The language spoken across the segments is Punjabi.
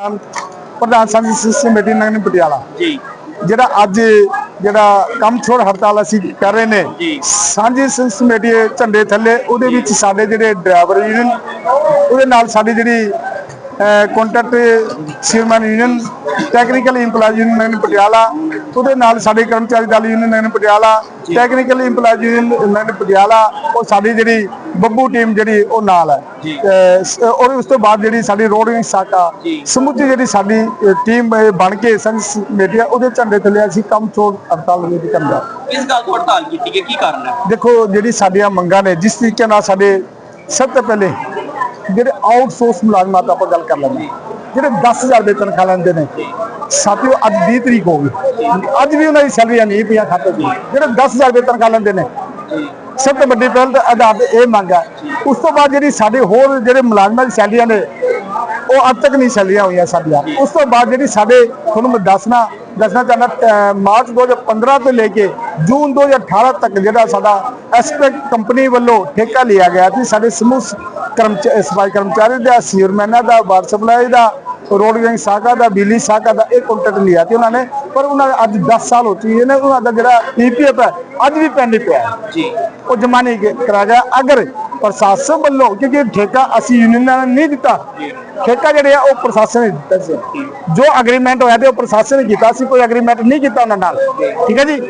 ਪ੍ਰਧਾਨ ਸੰਘ ਸਿਸਟਮ ਮੀਟਿੰਗ ਨਗਰ ਪਟਿਆਲਾ ਜੀ ਜਿਹੜਾ ਅੱਜ ਜਿਹੜਾ ਕੰਮ ਛੋੜ ਹੜਤਾਲ ਅਸੀਂ ਕਰ ਰਹੇ ਨੇ ਜੀ। ਸਾਂਝੀ ਸੰਘ ਕਮੇਟੀ ਝੰਡੇ ਥੱਲੇ ਉਹਦੇ ਵਿੱਚ ਸਾਡੇ ਜਿਹੜੇ ਡਰਾਈਵਰ ਯੂਨੀਅਨ ਉਹਦੇ ਨਾਲ ਸਾਡੀ ਜਿਹੜੀ contract ਸ਼ਿਰਮਨ union technical employee union Patiala ਉਹਦੇ ਨਾਲ ਸਾਡੇ ਕਰਮਚਾਰੀ Dal union Patiala technical employee union Patiala ਉਹ ਸਾਡੀ ਜਿਹੜੀ ਬੱਬੂ ਟੀਮ ਜਿਹੜੀ ਉਹ ਨਾਲ ਹੈ। ਔਰ ਉਸ ਤੋਂ ਬਾਅਦ ਜਿਹੜੀ ਸਾਡੀ ਰੋਡਿੰਗ ਸਾਕਾ। ਸਮੁੱਚੀ ਜਿਹੜੀ ਸਾਡੀ ਟੀਮ ਬਣ ਕੇ ਸੰਘ ਕਮੇਟੀ ਆ, ਉਹਦੇ ਝੰਡੇ ਥੱਲੇ ਅਸੀਂ ਕੰਮ ਛੋੜ ਹੜਤਾਲ ਵੀ ਕਰਦਾ ਕਿਸ ਗੱਲ ਤੋਂ ਹੜਤਾਲ ਕੀਤੀ ਕੀ ਕਾਰਨ ਹੈ? ਦੇਖੋ ਜਿਹੜੀ ਸਾਡੀਆਂ ਮੰਗਾਂ ਨੇ ਜਿਸ ਤਰੀਕੇ ਨਾਲ ਸਾਡੇ ਸਭ ਤੋਂ ਪਹਿਲੇ ਜਿਹੜੇ ਆਊਟਸੋਰਸ ਮੁਲਾਜ਼ਮਾਂ ਤੋਂ ਆਪਾਂ ਗੱਲ ਕਰ ਲੈਂਦੇ ਹਾਂ, ਜਿਹੜੇ 10000 ਰੁਪਏ ਤਨਖਾਹ ਲੈਂਦੇ ਨੇ ਸਾਥੀਓ ਅੱਜ 20 ਤਰੀਕ ਹੋ ਗਈ ਅੱਜ ਵੀ ਉਹਨਾਂ ਦੀ ਸੈਲਰੀ ਨਹੀਂ ਪਿਆ ਖਾਤੇ 'ਚ। ਜਿਹੜੇ 10000 ਰੁਪਏ ਤਨਖਾਹ ਲੈਂਦੇ ਨੇ ਸਭ ਤੋਂ ਵੱਡੀ ਪਹਿਲ ਤਾਂ ਆਧਾਰ ਤੇ ਇਹ ਮੰਗ ਹੈ। ਉਸ ਤੋਂ ਬਾਅਦ ਜਿਹੜੀ ਸਾਡੇ ਹੋਰ ਜਿਹੜੇ ਮੁਲਾਜ਼ਮਾਂ ਦੀ ਸੈਲਰੀਆਂ ਨੇ ਉਹ ਅੱਜ ਤੱਕ ਨਹੀਂ ਸੈਲਰੀਆਂ ਹੋਈਆਂ ਸਾਡੀਆਂ। ਉਸ ਤੋਂ ਬਾਅਦ ਜਿਹੜੀ ਸਾਡੇ ਤੁਹਾਨੂੰ ਮੈਂ ਦੱਸਣਾ ਦੱਸਣਾ ਚਾਹੁੰਦਾ ਮਾਰਚ 2015 ਤੋਂ ਲੈ ਕੇ ਜੂਨ 2018 ਤੱਕ ਜਿਹੜਾ ਸਾਡਾ ਐਸਪੈਕਟ ਕੰਪਨੀ ਵੱਲੋਂ ਠੇਕਾ ਲਿਆ ਗਿਆ ਸੀ ਸਾਡੇ ਸਮੂਹ ਕਰਮਚਾਰੀ ਸਫ਼ਾਈ ਕਰਮਚਾਰੀ ਦਾ ਸੀਅਰਮੈਨਾਂ ਦਾ ਵਾਟਰ ਸਪਲਾਈ ਦਾ ਰੋਡ ਗੈਂਗ ਸਾਕਾ ਦਾ ਬਿਜਲੀ ਸਾਕਾ ਦਾ ਇਹ ਕੰਟਰੈਕਟ ਲਿਆ ਤੇ ਉਹਨਾਂ ਨੇ ਪਰ ਉਹਨਾਂ ਅੱਜ 10 ਸਾਲ ਹੋ ਚੁੱਕੇ ਨੇ ਉਹਨਾਂ ਦਾ ਜਿਹੜਾ ਈਪੀਐਫ ਹੈ ਅੱਜ ਵੀ ਪੈਂਡ ਪਿਆ ਜੀ। ਉਹ ਜਮਾ ਨਹੀਂ ਕ- ਕਰਾਇਆ ਗਿਆ। ਅਗਰ ਪ੍ਰਸ਼ਾਸਨ ਵੱਲੋਂ ਕਿਉਂਕਿ ਠੇਕਾ ਅਸੀਂ ਯੂਨੀਅਨਾਂ ਨੇ ਨਹੀਂ ਦਿੱਤਾ। ਠੇਕਾ ਜਿਹੜੇ ਆ ਉਹ ਪ੍ਰਸ਼ਾਸਨ ਨੇ ਦਿੱਤਾ ਸੀ। ਜੋ। ਐਗਰੀਮੈਂਟ ਹੋਇਆ ਤੇ ਉਹ ਪ੍ਰਸ਼ਾਸਨ ਨੇ ਕੀਤਾ ਸੀ ਕੋਈ ਐਗਰੀਮੈਂਟ ਨਹੀਂ ਕੀਤਾ ਉਹਨਾਂ ਨਾਲ। ਠੀਕ ਹੈ ਜੀ?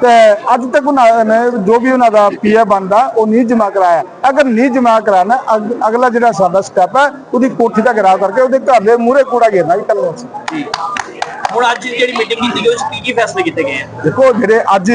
ਤੇ ਅੱਜ ਤੱਕ ਉਹਨਾਂ ਨੇ ਜੋ ਵੀ ਉਹਨਾਂ ਦਾ ਪੀਏ ਬਣਦਾ ਉਹ ਨਹੀਂ ਜਮਾ ਕਰਾਇਆ। ਅਗਰ ਨਹੀਂ ਜਮਾ ਕਰਾਣਾ ਅਗ- ਅਗਲਾ ਜਿਹੜਾ ਸਾਡਾ ਸਟੈਪ ਹੈ ਉਹਦੀ ਕੋਠੀ ਦਾ ਘਰਾਵ ਕਰਕੇ ਉਹਦੇ ਘਰ ਦੇ ਮੂਹਰੇ ਕੂੜਾ ਘੇਰਨਾ ਵੀ ਕੱਲ ਜੀ। ਹੁਣ ਅੱਜ ਜਿਹੜੀ ਮੀਟਿੰਗ ਕੀਤੀ ਗਈ ਉਸ ਕੀ ਕੀ ਫੈਸਲੇ ਕੀਤੇ ਗਏ ਆ? ਦੇਖੋ ਜਿਹੜੇ ਅੱਜ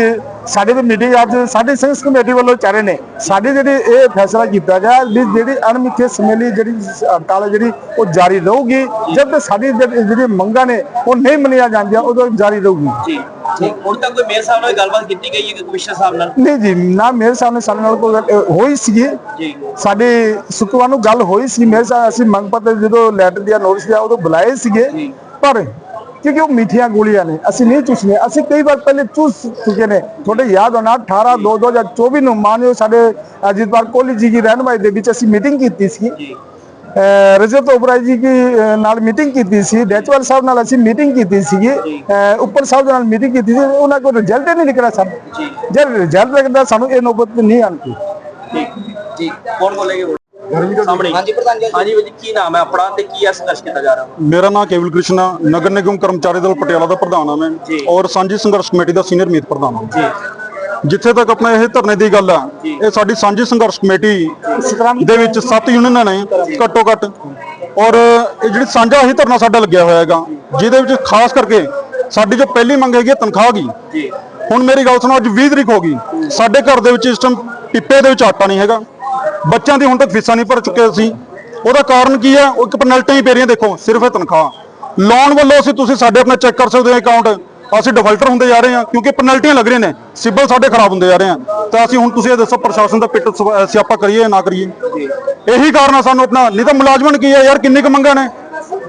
ਸਾਡੇ ਦੀ ਮੀਟਿੰਗ ਅੱਜ ਸਾਡੇ ਸੰਘ ਕਮੇਟੀ ਵੱਲੋਂ ਚੱਲ ਰਹੇ ਨੇ ਸਾਡੇ ਜਿਹੜੇ ਇਹ ਫੈਸਲਾ ਕੀਤਾ ਗਿਆ ਵੀ ਜਿਹੜੀ ਅਣਮਿੱਥੇ ਸਮੇਂ ਲਈ ਜਿਹੜੀ ਹੜਤਾਲ ਜਿਹੜੀ ਉਹ ਜਾਰੀ ਰਹੂਗੀ। ਜਦ ਤੱਕ ਸਾਡੀ ਜਿਹੜੀ ਮੰਗਾਂ ਨੇ ਉਹ ਨਹੀਂ ਮੰਨੀਆਂ ਜਾਂਦੀਆਂ ਉਦੋਂ ਜਾਰੀ ਰਹੂਗੀ। ਜੀ ਜੀ। ਹੁਣ ਤੱਕ ਕੋਈ ਮੇਅਰ ਸਾਹਿਬ ਨਾਲ ਗੱਲਬਾਤ ਕੀਤੀ ਗਈ ਹੈ ਕਿ ਕਮਿਸ਼ਨਰ ਸਾਹਿਬ ਨਾਲ? ਨਹੀਂ ਜੀ ਨਾ ਮੇਰੇ ਸਾਹਮਣੇ ਸਾਡੇ ਨਾਲ ਕੋਈ ਹੋਈ ਸੀਗੀ। ਜੀ। ਸਾਡੇ ਸੁਖਵਾਨ ਨੂੰ ਗੱਲ ਹੋਈ ਸੀ ਮੇਰੇ ਸਾਹ ਅਸੀਂ ਮੰਗ ਪੱਤਰ ਜਦੋਂ ਲੈਟਰ ਦਿਆ ਨੋਟਿਸ ਦਿਆ ਉਦੋਂ ਬੁਲਾਏ ਸੀਗੇ। ਪਰ ਕਿਉਂਕਿ ਉਹ ਮਿੱਠੀਆਂ ਗੋਲੀਆਂ ਨੇ। ਅਸੀਂ ਨਹੀਂ ਚੂਸਨੇ। ਅਸੀਂ ਕਈ ਵਾਰ ਪਹਿਲੇ ਚੂਸ ਚੁੱਕੇ ਨੇ। ਤੁਹਾਡੇ ਯਾਦ ਹੋਣਾ 18 2 2024 ਨੂੰ ਮਾਨਯੋਗ ਸਾਡੇ ਅਜੀਤਪਾਲ ਕੋਹਲੀ ਜੀ ਦੀ ਰਹਿਨਮਾਈ ਦੇ ਵਿੱਚ ਅਸੀਂ ਮੀਟਿੰਗ ਕੀਤੀ ਸੀ। ਰਜਤ ਓਬਰਾਏ ਜੀ ਕੀ ਨਾਲ ਮੀਟਿੰਗ ਕੀਤੀ ਸੀ। ਡੈਚਵਾਲ ਸਾਹਿਬ ਨਾਲ ਅਸੀਂ ਮੀਟਿੰਗ ਕੀਤੀ ਅਹ, ਉੱਪਰ ਸਾਹਿਬ ਨਾਲ ਮੀਟਿੰਗ ਕੀਤੀ ਸੀ। ਉਹਨਾਂ ਕੋਲ ਰਿਜ਼ਲਟ ਨਹੀਂ ਨਿਕਲਿਆ ਸਾਨੂੰ। ਜੀ ਰਿਜ਼ਲਟ ਨਿਕਲਦਾ ਸਾਨੂੰ ਇਹ ਨੌਬਤ ਨਹੀਂ ਆਉਂਦੀ। ਠੀਕ। ਜੀ। ਕੌਣ ਬੋਲੇਗੇ? ਸਾਹਮਣੇ। ਹਾਂਜੀ ਪ੍ਰਧਾਨ ਜੀ। ਹਾਂਜੀ ਵੀਰ ਜੀ ਕੀ ਨਾਮ ਹੈ ਆਪਣਾ ਤੇ ਕੀ ਇਹ ਸੰਘਰਸ਼ ਕੀਤਾ ਜਾ ਰਿਹਾ? ਮੇਰਾ ਨਾਮ ਕੇਵਲ ਕ੍ਰਿਸ਼ਨਾ ਨਗਰ ਨਿਗਮ ਕਰਮਚਾਰੀ ਦਲ ਪਟਿਆਲਾ ਦਾ ਪ੍ਰਧਾਨ ਹਾਂ ਮੈਂ। ਔਰ ਸਾਂਝੀ ਸੰਘਰਸ਼ ਕਮੇਟੀ ਦਾ ਸੀਨੀਅਰ ਮੀਤ ਪ੍ਰਧਾਨ ਹਾਂ। ਜੀ। ਜਿੱਥੇ ਤੱਕ ਆਪਣਾ ਇਹ ਧਰਨੇ ਦੀ ਗੱਲ ਆ। ਇਹ ਸਾਡੀ ਸਾਂਝੀ ਸੰਘਰਸ਼ ਕਮੇਟੀ ਦੇ ਵਿੱਚ ਸੱਤ ਯੂਨੀਅਨਾਂ ਨੇ ਘੱਟੋ ਘੱਟ ਔਰ ਇਹ ਜਿਹੜੀ ਸਾਂਝਾ ਹੀ ਧਰਨਾ ਸਾਡਾ ਲੱਗਿਆ ਹੋਇਆ ਹੈਗਾ ਜਿਹਦੇ ਵਿੱਚ ਖਾਸ ਕਰਕੇ ਸਾਡੀ ਜੋ ਪਹਿਲੀ ਮੰਗ ਹੈਗੀ ਤਨਖਾਹ ਦੀ। ਜੀ। ਹੁਣ ਮੇਰੀ ਗੱਲ ਸੁਣੋ ਅੱਜ 20 ਤਰੀਕ ਹੋ ਗਈ। ਸਾਡੇ ਘਰ ਦੇ ਵਿੱਚ ਇਸ ਟਾਈਮ ਪਿੱਪੇ ਦੇ ਵਿੱਚ ਆਟਾ ਨਹੀਂ ਹੈਗਾ। ਬੱਚਿਆਂ ਦੀ ਹੁਣ ਤੱਕ ਫੀਸਾਂ ਨਹੀਂ ਭਰ ਚੁੱਕੇ ਅਸੀਂ। ਉਹਦਾ ਕਾਰਨ ਕੀ ਹੈ ਉਹ ਇੱਕ ਪੈਨਲਟੀਆਂ ਹੀ ਪੈ ਰਹੀਆਂ, ਦੇਖੋ, ਸਿਰਫ ਇਹ ਤਨਖਾਹ। ਲੋਨ ਵੱਲੋਂ ਅਸੀਂ ਤੁਸੀਂ ਸਾਡੇ ਆਪਣਾ ਚੈੱਕ ਕਰ ਸਕਦੇ ਹੋ ਅਕਾਊਂਟ ਅਸੀਂ ਡਿਫਾਲਟਰ ਹੁੰਦੇ ਜਾ ਰਹੇ ਹਾਂ, ਕਿਉਂਕਿ ਪੈਨਲਟੀਆਂ ਲੱਗ ਰਹੀਆਂ ਨੇ। ਸਿਬਲ ਸਾਡੇ ਖਰਾਬ ਹੁੰਦੇ ਜਾ ਰਹੇ ਆ ਤਾਂ ਅਸੀਂ ਹੁਣ ਤੁਸੀਂ ਇਹ ਦੱਸੋ, ਪ੍ਰਸ਼ਾਸਨ ਦਾ ਪਿੱਟ ਸਵਾ- ਸਿਆਪਾ ਕਰੀਏ ਜਾਂ ਨਾ ਕਰੀਏ? ਇਹੀ ਕਾਰਨ ਆ ਸਾਨੂੰ ਆਪਣਾ। ਨਹੀਂ ਤਾਂ ਮੁਲਾਜ਼ਮਨ ਕੀ ਹੈ ਯਾਰ, ਕਿੰਨੀ ਕੁ ਮੰਗਾਂ ਨੇ?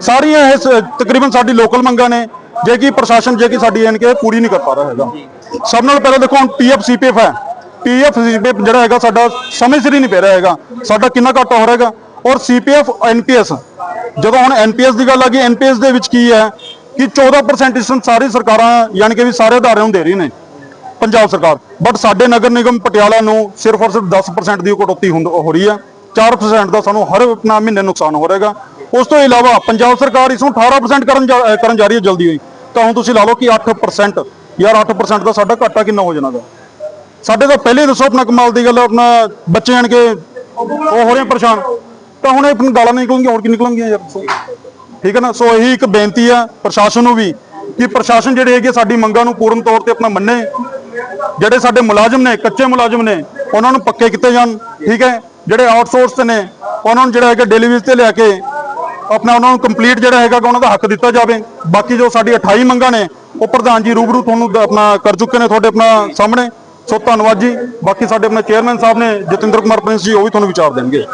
ਸਾਰੀਆਂ ਇਹ ਤਕਰੀਬਨ ਸਾਡੀ ਲੋਕਲ ਮੰਗਾਂ ਨੇ। ਜੇ ਕਿ ਪ੍ਰਸ਼ਾਸਨ, ਜੇ ਕਿ ਸਾਡੀ ਐਨ ਕੇ ਪੂਰੀ ਨਹੀਂ ਕਰ ਪਾ ਰਿਹਾ ਹੈਗਾ। ਸਭ ਨਾਲ ਪਹਿਲਾਂ ਦੇਖੋ, ਹੁਣ ਪੀਐਫ ਸੀਪੀਐਫ ਹੈ। ਪੀਐਫ ਸੀਪੀਐਫ ਜਿਹੜਾ ਹੈਗਾ ਸਾਡਾ ਸਮੇਂ ਸਿਰ ਹੀ ਨਹੀਂ ਪੈ ਰਿਹਾ ਹੈਗਾ। ਸਾਡਾ ਕਿੰਨਾ ਘਾਟਾ ਹੋ ਰਿਹਾ ਹੈਗਾ। ਔਰ ਸੀਪੀਐਫ ਐਨਪੀਐਸ ਜਦੋਂ ਹੁਣ ਐਨਪੀਐਸ ਦੀ ਗੱਲ ਆ ਗਈ ਐਨਪੀਐਸ ਦੇ ਵਿੱਚ ਕੀ ਹੈ ਕਿ 14% ਇਸ ਸਾਰੀ ਸਰਕਾਰਾਂ, ਯਾਨੀ ਕਿ ਵੀ ਸਾਰੇ ਅਦਾਰਿਆਂ ਨੂੰ ਦੇ ਰਹੀ ਨੇ, ਪੰਜਾਬ ਸਰਕਾਰ। ਬਟ ਸਾਡੇ ਨਗਰ ਨਿਗਮ ਪਟਿਆਲਾ ਨੂੰ ਸਿਰਫ ਔਰ ਸਿਰਫ 10% ਦੀ ਕਟੌਤੀ ਹੁੰਦ- ਹੋ ਰਹੀ ਹੈ 4% ਦਾ ਸਾਨੂੰ ਹਰ ਆਪਣਾ ਮਹੀਨੇ ਨੁਕਸਾਨ ਹੋ ਰਿਹਾਗਾ ਉਸ ਤੋਂ ਇਲਾਵਾ ਪੰਜਾਬ ਸਰਕਾਰ ਇਸ ਨੂੰ 18% ਕਰਨ ਜਾ- ਕਰਨ ਜਾ ਰਹੀ ਹੈ ਜਲਦੀ ਹੋਈ। ਤਾਂ ਹੁਣ ਤੁਸੀਂ ਲਾ ਲਓ ਕਿ 8% ਯਾਰ 8% ਦਾ ਸਾਡਾ ਘਾਟਾ ਕਿੰਨਾ ਹੋ ਜਾਣਾਗਾ ਸਾਡੇ ਤਾਂ ਪਹਿਲੇ ਦੱਸੋ ਆਪਣਾ ਕਮਾਲ ਦੀ ਗੱਲ ਆਪਣਾ ਬੱਚੇ ਆਣ ਕੇ ਉਹ ਹੋ ਰਹੇ ਪਰੇਸ਼ਾਨ। ਤਾਂ ਹੁਣ ਇਹ ਗਾਲਾਂ ਨਹੀਂ ਨਿਕਲਣਗੀਆਂ ਹੋਰ ਕੀ ਨਿਕਲਣਗੀਆਂ ਯਾਰ ਠੀਕ ਹੈ ਨਾ? ਸੋ ਇਹੀ ਇੱਕ ਬੇਨਤੀ ਆ ਪ੍ਰਸ਼ਾਸਨ ਨੂੰ ਵੀ ਕਿ ਪ੍ਰਸ਼ਾਸਨ ਜਿਹੜੇ ਹੈਗੇ ਸਾਡੀ ਮੰਗਾਂ ਨੂੰ ਪੂਰਨ ਤੌਰ ਤੇ ਆਪਣਾ ਮੰਨੇ। ਜਿਹੜੇ ਸਾਡੇ ਮੁਲਾਜ਼ਮ ਨੇ, ਕੱਚੇ ਮੁਲਾਜ਼ਮ ਨੇ, ਉਹਨਾਂ ਨੂੰ ਪੱਕੇ ਕੀਤੇ ਜਾਣ, ਠੀਕ ਹੈ? ਜਿਹੜੇ ਆਊਟਸੋਰਸ ਨੇ, ਉਹਨਾਂ ਨੂੰ ਜਿਹੜਾ ਹੈਗਾ ਡੇਲੀ ਵੇਜ ਤੇ ਲਿਆ ਕੇ ਆਪਣਾ ਉਹਨਾਂ ਨੂੰ ਕੰਪਲੀਟ ਜਿਹੜਾ ਹੈਗਾ ਉਹਨਾਂ ਦਾ ਹੱਕ ਦਿੱਤਾ ਜਾਵੇ। ਬਾਕੀ ਜੋ ਸਾਡੀ 28 ਮੰਗਾਂ ਨੇ, ਉਹ ਪ੍ਰਧਾਨ ਜੀ ਰੂਬਰੂ ਤੁਹਾਨੂੰ ਆਪਣਾ ਕਰ ਚੁੱਕੇ ਨੇ ਤੁਹਾਡੇ ਆਪਣਾ ਸਾਹਮਣੇ। ਸੋ ਧੰਨਵਾਦ ਜੀ। ਬਾਕੀ ਸਾਡੇ ਆਪਣੇ ਚੇਅਰਮੈਨ ਸਾਹਿਬ ਨੇ ਜਤਿੰਦਰ ਕੁਮਾਰ ਪ੍ਰਿੰਸ ਜੀ, ਉਹ ਵੀ ਤੁਹਾਨੂੰ ਵਿਚਾਰ ਦੇਣਗੇ।